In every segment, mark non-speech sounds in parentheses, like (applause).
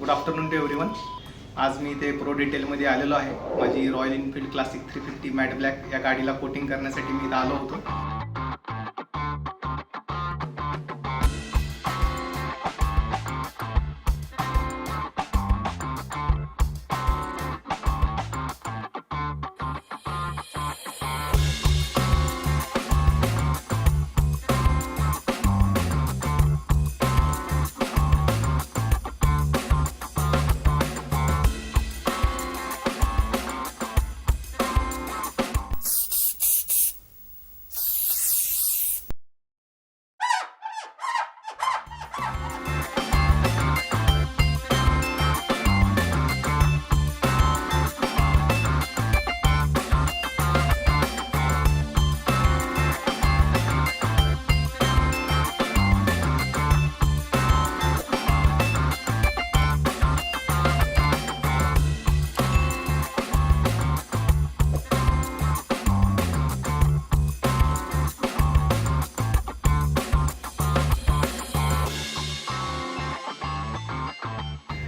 Good afternoon to everyone आज मी इथे प्रो डिटेलमध्ये आलेलो आहे. माझी Royal Enfield Classic three fifty matt black या गाडीला कोटिंग करण्यासाठी मी इथं आलो होतो.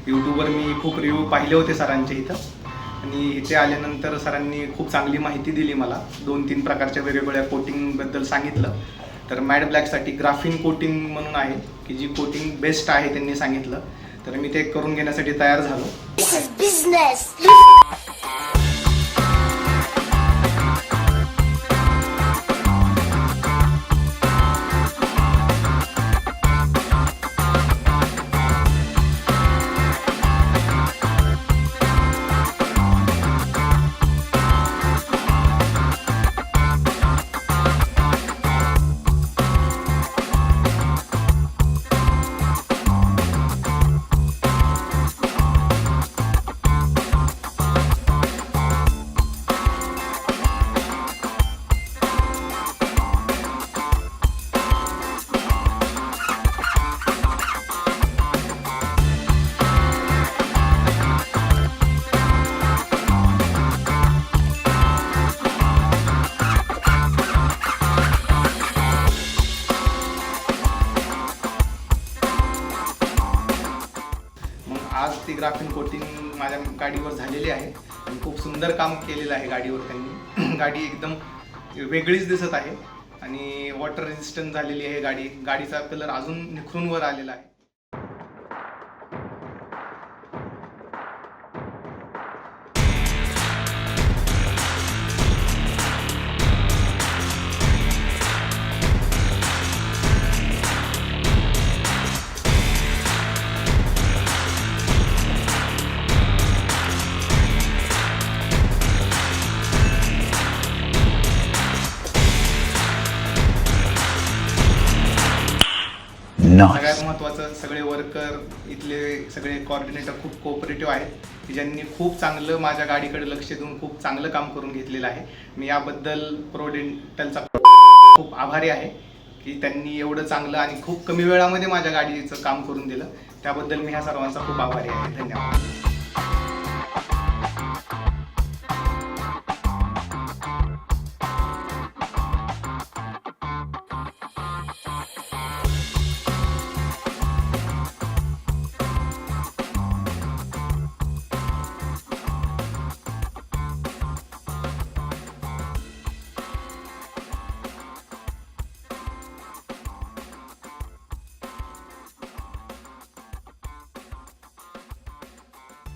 यूट्यूबवर मी खूप रिव्ह्यू पाहिले होते सरांचे इथं. आणि इथे आल्यानंतर सरांनी खूप चांगली माहिती दिली मला. दोन तीन प्रकारच्या वेगवेगळ्या कोटिंगबद्दल सांगितलं. तर मॅड ब्लॅकसाठी ग्राफिन कोटिंग म्हणून आहे की जी कोटिंग बेस्ट आहे त्यांनी सांगितलं. तर मी ते करून घेण्यासाठी तयार झालो. ग्राफिन कोटिंग माझ्या गाडीवर झालेली आहे. आणि खूप सुंदर काम केलेलं आहे गाडीवर त्यांनी. (clears throat) गाडी एकदम वेगळीच दिसत आहे. आणि वॉटर रेजिस्टंट झालेली आहे गाडी. गाडीचा कलर अजून निखरून वर आलेला आहे. सगळ्यात महत्त्वाचं सगळे वर्कर इथले सगळे कॉर्डिनेटर खूप कोऑपरेटिव्ह आहेत की ज्यांनी खूप चांगलं माझ्या गाडीकडे लक्ष देऊन खूप चांगलं काम करून घेतलेलं आहे. मी याबद्दल प्रोडेंटलचा खूप आभारी आहे की त्यांनी एवढं चांगलं आणि खूप कमी वेळामध्ये माझ्या गाडीचं काम करून दिलं. त्याबद्दल मी ह्या सर्वांचा खूप आभारी आहे. धन्यवाद.